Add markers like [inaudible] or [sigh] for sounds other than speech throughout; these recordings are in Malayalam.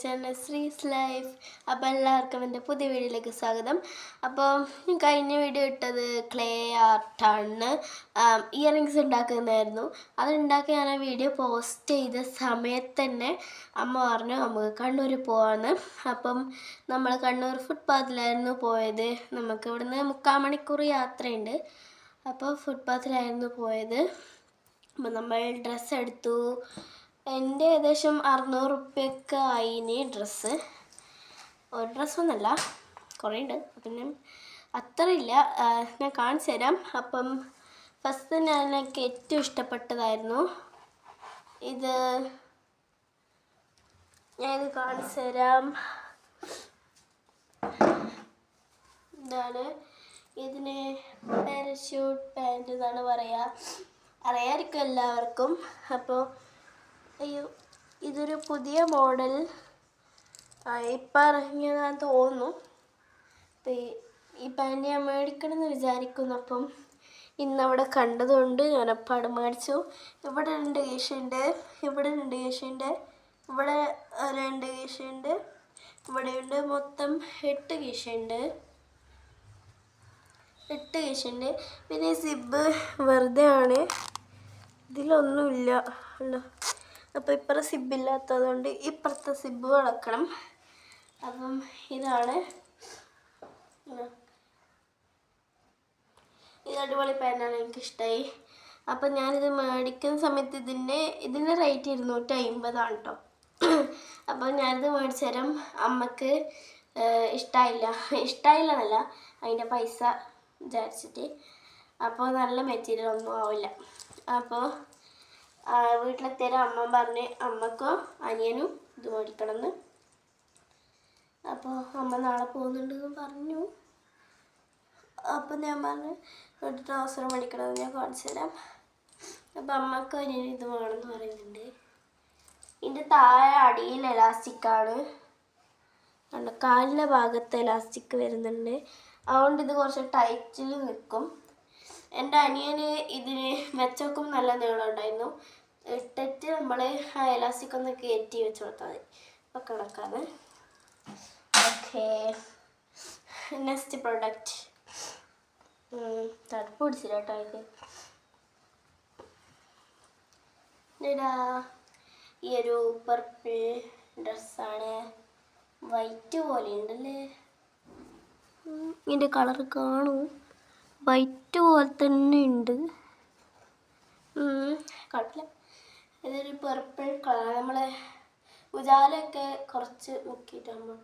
ചാനൽ ശ്രീസ് ലൈഫ് അപ്പോൾ എല്ലാവർക്കും എന്റെ പുതിയ വീഡിയോയിലേക്ക് സ്വാഗതം. അപ്പോൾ ഞാൻ കഴിഞ്ഞ വീഡിയോ ഇട്ടത് ക്ലേ ആർട്ടാണ് ഇയറിങ്സ് ഉണ്ടാക്കുന്നതായിരുന്നു. അതുണ്ടാക്കി ഞാൻ ആ വീഡിയോ പോസ്റ്റ് ചെയ്ത സമയത്ത് തന്നെ അമ്മ പറഞ്ഞു നമുക്ക് കണ്ണൂർ പോവാണ് അപ്പം നമ്മൾ കണ്ണൂർ ഫുട്പാത്തിലായിരുന്നു പോയത്. നമുക്ക് ഇവിടുന്ന് മുക്കാൽ മണിക്കൂർ യാത്രയുണ്ട്. അപ്പോൾ ഫുട്പാത്തിലായിരുന്നു പോയത്. അപ്പം നമ്മൾ ഡ്രസ്സ് എടുത്തു. എന്റെ ഏകദേശം അറുന്നൂറ് റുപ്യൊക്കെ ആയിന് ഡ്രസ്സ്. ഒരു ഡ്രസ്സൊന്നുമല്ല കുറേ ഉണ്ട് അപ്പം ഞാൻ അത്ര ഇല്ല ഞാൻ കാണിച്ചു തരാം. അപ്പം ഫസ്റ്റ് ഞാൻ എനിക്ക് ഏറ്റവും ഇഷ്ടപ്പെട്ടതായിരുന്നു ഇത്. ഞാനിത് കാണിച്ചു തരാം. ഇതാണ്. ഇതിന് പാരഷൂട്ട് പാന്റ് എന്നാണ് പറയുക അറിയാമായിരിക്കും എല്ലാവർക്കും. അപ്പോൾ അയ്യോ ഇതൊരു പുതിയ മോഡൽ. ഇപ്പം ഇറങ്ങിയതാന്ന് തോന്നുന്നു. അപ്പം ഈ പാന്റ് പാന്റ് ഞാൻ മേടിക്കണം എന്ന് വിചാരിക്കുന്നു. അപ്പം ഇന്നവിടെ കണ്ടതുകൊണ്ട് ഞാനപ്പാട് മേടിച്ചു. ഇവിടെ രണ്ട് കേശുണ്ട് ഇവിടെ രണ്ട് കേശുണ്ട് ഇവിടെ രണ്ട് കേശുണ്ട് ഇവിടെയുണ്ട് മൊത്തം എട്ട് കേശുണ്ട് എട്ട് കേശുണ്ട് പിന്നെ സിബ് വെറുതെ ആണ് ഇതിലൊന്നുമില്ല. അല്ലോ. അപ്പോൾ ഇപ്പുറം സിബില്ലാത്തത് കൊണ്ട് ഇപ്പുറത്തെ സിബ് വളക്കണം. അപ്പം ഇതാണ്. ഇത്. അടിപൊളി പാന്റാണ് എനിക്കിഷ്ടമായി അപ്പം ഞാനിത് മേടിക്കുന്ന സമയത്ത് ഇതിന്റെ ഇതിന്റെ റേറ്റ് ഇരുന്നൂറ്റി അമ്പതാണ് കേട്ടോ അപ്പം ഞാനിത് മേടിച്ച തരം അമ്മയ്ക്ക് ഇഷ്ടമായില്ല ഇഷ്ടമായില്ല എന്നല്ല അതിന്റെ പൈസ വിചാരിച്ചിട്ട്. അപ്പോൾ നല്ല മെറ്റീരിയൽ ഒന്നും ആവില്ല. അപ്പോൾ വീട്ടിലെത്തിയാലും അമ്മ പറഞ്ഞ് അമ്മക്കോ അനിയനും ഇത് മേടിക്കണമെന്ന് അപ്പോൾ അമ്മ നാളെ പോകുന്നുണ്ടെന്ന് പറഞ്ഞു. അപ്പം ഞാൻ പറഞ്ഞു ഒരു അവസരം മേടിക്കണമെന്ന് ഞാൻ കാണിച്ചു തരാം. അപ്പം അമ്മയ്ക്ക് അനിയനും ഇത് വേണമെന്ന് പറയുന്നുണ്ട്. ഇതിന്റെ താഴെ അടിയിൽ എലാസ്റ്റിക്കാണ് കാലിന്റെ ഭാഗത്ത് എലാസ്റ്റിക് വരുന്നുണ്ട്. അതുകൊണ്ട് ഇത് കുറച്ച് ടൈറ്റിൽ നിൽക്കും. എന്റെ അനിയന് ഇതിന് വെച്ചോക്കും നല്ല നീളം ഉണ്ടായിരുന്നു. ഇട്ടിട്ട് നമ്മൾ ആ എലാസ്റ്റിക് ഒന്ന് കയറ്റി വെച്ച് കൊടുത്താൽ മതി. അപ്പോൾ കണക്കാണ് ഓക്കെ. നെക്സ്റ്റ് പ്രൊഡക്റ്റ് തണുപ്പ് പിടിച്ചില്ല കേട്ടോ എനിക്ക്. ഇതാ ഈ ഒരു പർപ്പിൾ ഡ്രസ്സാണ് വൈറ്റ് പോലെ ഉണ്ടല്ലേ? ഇതിന്റെ കളർ കാണൂ. വൈറ്റ് പോലെ തന്നെ ഉണ്ട്. കുഴപ്പമില്ല ഇതൊരു പെർപ്പിൾ കളർ നമ്മളെ ഉജാലയൊക്കെ കുറച്ച് മുക്കിയിട്ടാകുമ്പോൾ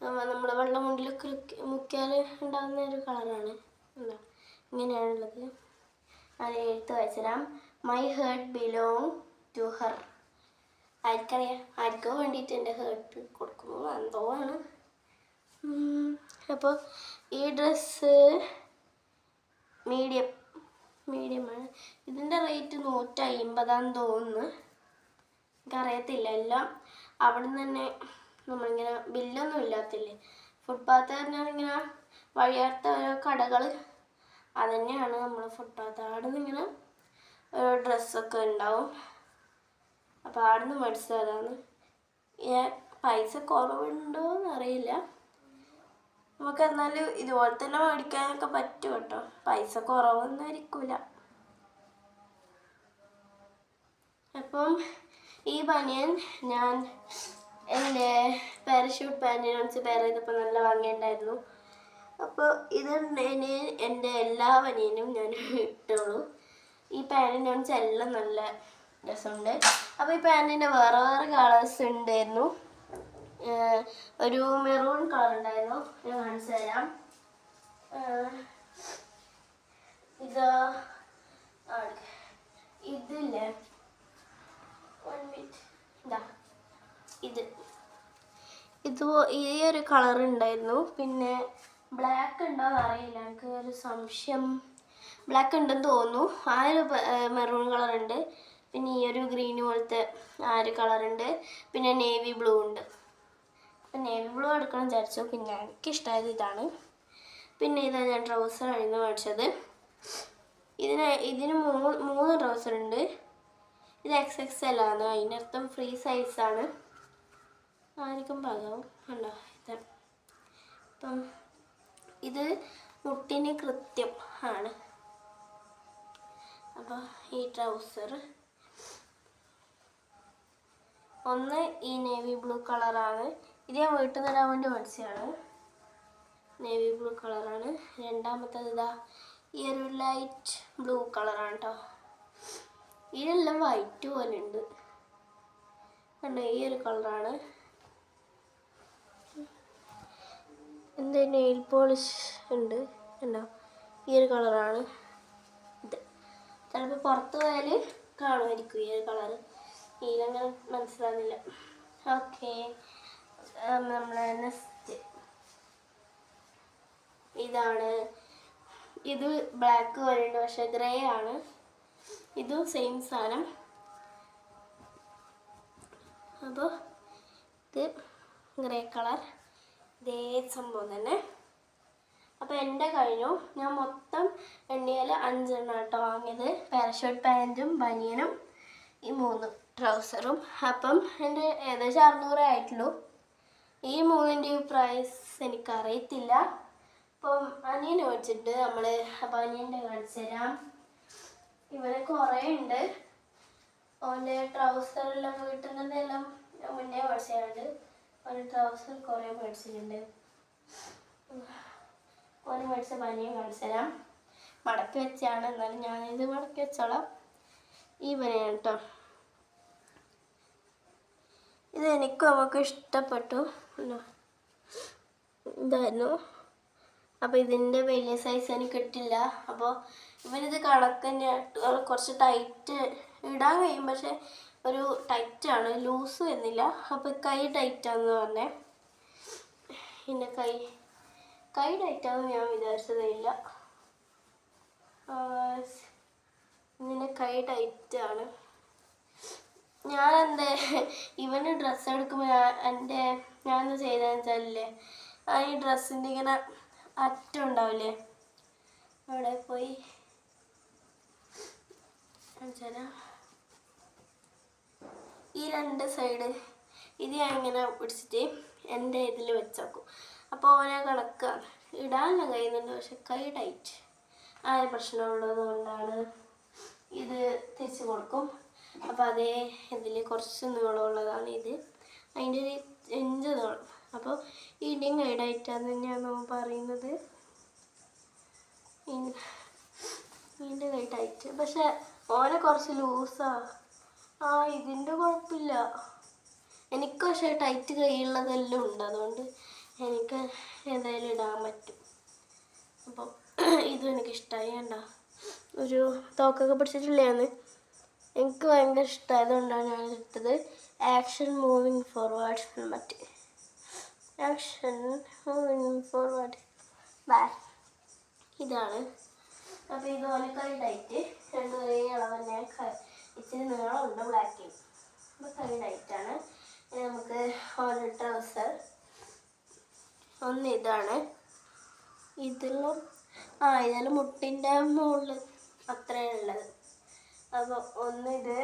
നമ്മളെ വെള്ളം മുണ്ടിലൊക്കെ മുക്കിയാൽ ഉണ്ടാകുന്ന ഒരു കളറാണ് എന്താ ഇങ്ങനെയാണുള്ളത് അത് എഴുത്ത് വായിച്ചുതരാം my heart belong to her ആർക്കറിയാം? ആർക്കോ വേണ്ടിയിട്ട് എന്റെ ഹേർട്ട് കൊടുക്കുന്നു എന്തോ ആണ്. അപ്പോൾ ഈ ഡ്രസ്സ് മീഡിയം മീഡിയമാണ്. ഇതിന്റെ റേറ്റ് നൂറ്റി അമ്പതാന്ന് തോന്നുന്നു. എനിക്കറിയത്തില്ല. എല്ലാം അവിടെ നിന്ന് തന്നെ നമ്മളിങ്ങനെ ബില്ലൊന്നും ഇല്ലാത്തില്ലേ? ഫുട്പാത്ത് പറഞ്ഞാൽ ഇങ്ങനെ വഴിയാത്ത ഓരോ കടകൾ അതുതന്നെയാണ് നമ്മൾ ഫുട്പാത്ത് അവിടെ നിന്ന് ഇങ്ങനെ ഓരോ ഡ്രസ്സൊക്കെ ഉണ്ടാവും. അപ്പോൾ അവിടെ നിന്ന് മേടിച്ചതാണ് പൈസ കുറവുണ്ടോ എന്നറിയില്ല നമുക്ക് എന്നാലും ഇതുപോലെ തന്നെ മേടിക്കാനൊക്കെ പറ്റും കേട്ടോ. പൈസ കുറവൊന്നും ആയിരിക്കില്ല അപ്പം ഈ പനിയൻ ഞാൻ എന്റെ പാരഷൂട്ട് പാന്റിനനുസരിച്ച് പേർ ചെയ്തപ്പോൾ നല്ല വാങ്ങിയിട്ടുണ്ടായിരുന്നു അപ്പോൾ ഇതുണ്ടേന് എന്റെ എല്ലാ പനിയനും ഞാൻ ഇട്ടോളൂ. ഈ പാന്റിനനുസരിച്ച് എല്ലാം നല്ല രസമുണ്ട്. അപ്പോൾ ഈ പാന്റിന്റെ വേറെ വേറെ കളേഴ്സ് ഉണ്ടായിരുന്നു. ഒരു മെറൂൺ കളർ ഉണ്ടായിരുന്നു. ഞാൻ കാണിച്ചു തരാം. ഇത് ഇതില്ലേ? വൺ മിനിറ്റ് ഇതാ ഇത്. ഇത് ഈ ഒരു കളർ ഉണ്ടായിരുന്നു. പിന്നെ ബ്ലാക്ക് ഉണ്ടോ അറിയില്ല. എനിക്ക് ഒരു സംശയം. ബ്ലാക്ക് ഉണ്ടെന്ന് തോന്നുന്നു. ആ ഒരു മെറൂൺ കളർ ഉണ്ട്. പിന്നെ ഈ ഒരു ഗ്രീൻ പോലത്തെ ആ ഒരു കളർ ഉണ്ട്. പിന്നെ നേവി ബ്ലൂ ഉണ്ട്. നേവി ബ്ലൂ എടുക്കണം വിചാരിച്ചു. പിന്നെ എനിക്കിഷ്ടമായത് ഇതാണ്. പിന്നെ ഇതാ ഞാൻ ട്രൗസർ ആയിരുന്നു മേടിച്ചത്. ഇതിന് ഇതിന് മൂന്ന് മൂന്ന് ട്രൗസർ ഉണ്ട്. ഇത് എക്സ് എക്സ് എൽ ആണ്. അതിനർത്ഥം ഫ്രീ സൈസാണ് ആർക്കും പാകാവും കണ്ടോ? ഇത് അപ്പം ഇത് മുട്ടിന് കൃത്യം ആണ്. അപ്പോൾ ഈ ട്രൗസർ ഒന്ന് ഈ നേവി ബ്ലൂ കളറാണ് ഇത് ഞാൻ വീട്ടിൽ നിന്ന് ഇടാൻ വേണ്ടി മേടിച്ചതാണ്. നേവി ബ്ലൂ കളറാണ് രണ്ടാമത്തത് ഇതാ ഈ ഒരു ലൈറ്റ് ബ്ലൂ കളറാണ് കേട്ടോ ഇതെല്ലാം വൈറ്റ് പോലെ ഉണ്ട്. കണ്ടോ ഈ ഒരു കളറാണ് എന്ത് നെയിൽ പോളിഷ് ഉണ്ട്. കണ്ടോ ഈ ഒരു കളറാണ് ഇത്. ചിലപ്പോൾ പുറത്ത് പോയാൽ കാണുമായിരിക്കും ഈ ഒരു കളറ് ഇതിലങ്ങനെ മനസ്സിലാകുന്നില്ല ഓക്കെ നമ്മൾ നെസ്റ്റ് ഇതാണ്. ഇത് ബ്ലാക്ക് പോലെയുണ്ട് പക്ഷെ ഗ്രേ ആണ്. ഇതും സെയിം സാധനം അപ്പോൾ ഇത് ഗ്രേ കളർ ഇതേ സംഭവം തന്നെ. അപ്പോൾ എന്റെ കഴിഞ്ഞു. ഞാൻ മൊത്തം എണ്ണിയാൽ അഞ്ചെണ്ണം കേട്ടോ വാങ്ങിയത്. പാരഷൂട്ട് പാന്റും ബനിയനും ഈ മൂന്ന് ട്രൗസറും അപ്പം എന്റെ ഏകദേശം അറുന്നൂറേ ആയിട്ടുള്ളൂ. ഈ മൂന്നിന്റെയും പ്രൈസ് എനിക്കറിയത്തില്ല. അപ്പം അനിയൻ വെച്ചിട്ട് നമ്മൾ അപ്പം അനിയന്റെ കാണിച്ചു തരാം. ഇവന് കുറേ ഉണ്ട് അവന്റെ ട്രൗസറെല്ലാം വീട്ടിൽ നിന്നെല്ലാം ഞാൻ മുന്നേ മേടിച്ചതാണ് അവന്റെ ട്രൗസർ കുറേ മേടിച്ചിട്ടുണ്ട്. ഓന് മേടിച്ച പനിയും കാണിച്ചു തരാം. മടക്കി വെച്ചാണ്. എന്നാലും ഞാനിത് മടക്കി വെച്ചോളാം. ഈ പനിയാണ് കേട്ടോ. ഇത് എനിക്കും നമുക്ക് ഇഷ്ടപ്പെട്ടു? ഇതായിരുന്നു. അപ്പോൾ ഇതിന്റെ വലിയ സൈസ് എനിക്ക് കിട്ടില്ല. അപ്പോൾ ഇവനിത് കണക്ക് തന്നെ കുറച്ച് ടൈറ്റ് ഇടാൻ കഴിയും. പക്ഷെ ഒരു ടൈറ്റാണ് ലൂസ് വരുന്നില്ല. അപ്പോൾ കൈ ടൈറ്റാന്ന് പറഞ്ഞേ. പിന്നെ കൈ കൈ ടൈറ്റാന്ന് ഞാൻ വിചാരിച്ചതില്ല ഇതിന്റെ കൈ ടൈറ്റാണ് ഞാൻ എന്റെ ഇവന് ഡ്രസ്സ് എടുക്കുമ്പോൾ എന്റെ ഒന്ന് ചെയ്തതെന്ന് വെച്ചാലേ ആ ഈ ഡ്രസ്സിന്റെ ഇങ്ങനെ അറ്റം ഉണ്ടാവില്ലേ? അവിടെ പോയി. ഈ രണ്ട് സൈഡ് ഇത് ഞാൻ ഇങ്ങനെ പിടിച്ചിട്ട് എന്റെ ഇതിൽ വെച്ചേക്കും. അപ്പോൾ ഓനെ കണക്കാണ് ഇടാനുള്ള കഴിയുന്നുണ്ട് പക്ഷെ കൈ ടൈറ്റ് ആ ഒരു പ്രശ്നമുള്ളത് കൊണ്ടാണ് ഇത് തിരിച്ച് കൊടുക്കും. അപ്പോൾ അതേ ഇതിൽ കുറച്ച് നീളമുള്ളതാണ് ഇത്. അതിന്റെ ഒരു ഇഞ്ച് നീളം അപ്പോൾ ഇടിയും ഗൈഡായിട്ടാന്ന് തന്നെയാണ് പറയുന്നത്. ഇതിന്റെ ഗൈഡായിട്ട് പക്ഷെ ഓനെ കുറച്ച് ലൂസാ ആ. ഇതിന്റെ കുഴപ്പമില്ല. എനിക്ക് പക്ഷേ ടൈറ്റ് കൈയുള്ളതെല്ലാം ഉണ്ട്. അതുകൊണ്ട് എനിക്ക് എന്തായാലും ഇടാൻ പറ്റും. അപ്പോൾ [clears throat] ഇതും എനിക്കിഷ്ടമായി കണ്ട? ഒരു തോക്കൊക്കെ പിടിച്ചിട്ടില്ലേന്ന് എനിക്ക് ഭയങ്കര ഇഷ്ടമായതുകൊണ്ടാണ് ഞാൻ എടുത്തത് ആക്ഷൻ മൂവിങ് ഫോർവേഡ് മറ്റേ ആക്ഷൻ മൂവിങ് ഫോർവേഡ് ബാക്ക് ഇതാണ്. അപ്പോൾ ഇത് ഓലക്കൈ ഡൈറ്റ് രണ്ട് ഒരേ അളവ് തന്നെ ഇച്ചിരി നീളമുണ്ട് ബ്ലാക്കിൽ അപ്പോൾ കൈ ഡൈറ്റാണ് ഇനി നമുക്ക് ഓരോ ട്രൗസർ ഒന്ന് ഇതാണ്. ഇതിലും ആ ഇതിൽ മുട്ടിന്റെ മുകളിൽ അത്രയാണ് അപ്പോൾ ഒന്ന് ഇത്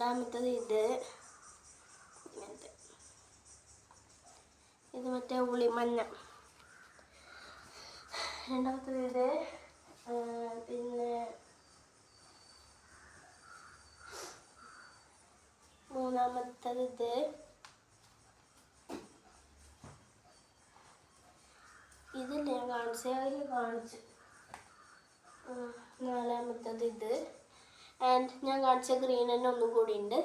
രണ്ടാമത്തത് ഇത്. ഇത് മറ്റേ ഉളിമഞ്ഞ. രണ്ടാമത്തത് ഇത് പിന്നെ മൂന്നാമത്തത് ഇത്. ഇതില്ല ഞാൻ കാണിച്ചു. കാണിച്ചു നാലാമത്തത് ഇത്. ആൻഡ് ഞാൻ കാണിച്ച ഗ്രീൻ തന്നെ ഒന്നും കൂടി ഉണ്ട്.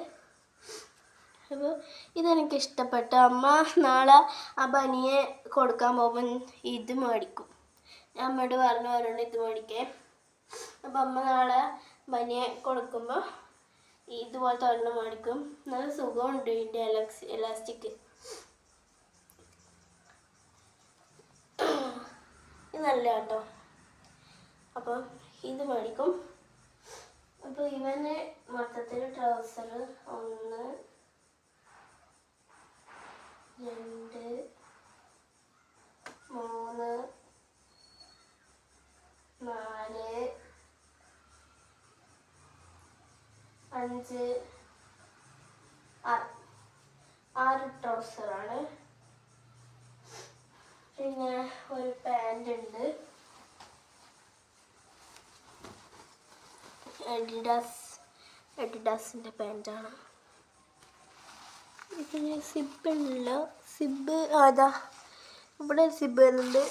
അപ്പോൾ ഇതെനിക്ക് ഇഷ്ടപ്പെട്ടു. അമ്മ നാളെ ആ ബനിയെ കൊടുക്കാൻ പോകുമ്പോൾ ഇത് മേടിക്കും. ഞാൻ അമ്മയോട് പറഞ്ഞു അവരോട് ഇത് മേടിക്കേ. അപ്പം അമ്മ നാളെ ബനിയെ കൊടുക്കുമ്പോൾ ഇതുപോലത്തെ ഒരെണ്ണം മേടിക്കും. നല്ല സുഖമുണ്ട് ഇതിന്റെ എലക്സ് എലാസ്റ്റിക് ഇത് നല്ല കേട്ടോ. അപ്പം ഇത് മേടിക്കും. അപ്പൊ ഇവന് മൊത്തത്തിൽ ട്രൗസർ ഒന്ന് രണ്ട് മൂന്ന് നാല് അഞ്ച് അഡിഡാസ് അഡിഡാസിന്റെ പാന്റാണ് പിന്നെ സിബ് ഉണ്ടല്ല സിബ് അതാ ഇവിടെ സിബ് വരുന്നുണ്ട്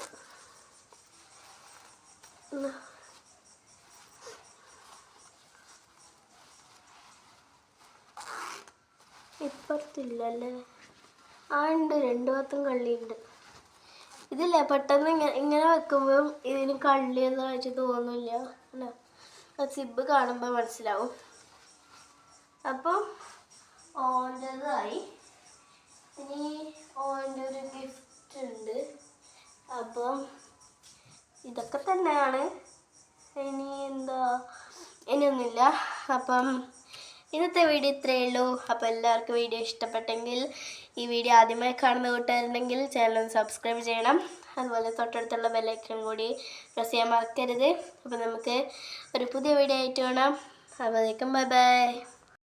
ഇപ്പുറത്തില്ല അല്ലേ ആ ഉണ്ട്. രണ്ടു ഭാഗത്തും കള്ളിയുണ്ട്. ഇതില്ലേ? പെട്ടെന്ന് ഇങ്ങനെ ഇങ്ങനെ വെക്കുമ്പോൾ ഇതിന് കള്ളിയെന്ന് വെച്ച് തോന്നില്ല അല്ലേ? സിബ് കാണുമ്പോൾ മനസ്സിലാവും. അപ്പം ഓന്റെതായി. ഇനി ഓന്റെ ഒരു ഗിഫ്റ്റ് ഉണ്ട്. അപ്പം ഇതൊക്കെ തന്നെയാണ്. ഇനി എന്താ? ഇനിയൊന്നുമില്ല. അപ്പം ഇന്നത്തെ വീഡിയോ ഇത്രയേ ഉള്ളൂ. അപ്പോൾ എല്ലാവർക്കും വീഡിയോ ഇഷ്ടപ്പെട്ടെങ്കിൽ ഈ വീഡിയോ ആദ്യമായി കാണുന്ന കൂട്ടുകാരുണ്ടെങ്കിൽ ചാനൽ സബ്സ്ക്രൈബ് ചെയ്യണം. അതുപോലെ തൊട്ടടുത്തുള്ള ബെല്ലൈക്കൺ കൂടി പ്രസ് ചെയ്യാൻ മറക്കരുത്. അപ്പോൾ നമുക്ക് ഒരു പുതിയ വീഡിയോ ആയിട്ട് കാണാം. അപ്പോഴേക്കും ബൈ ബൈ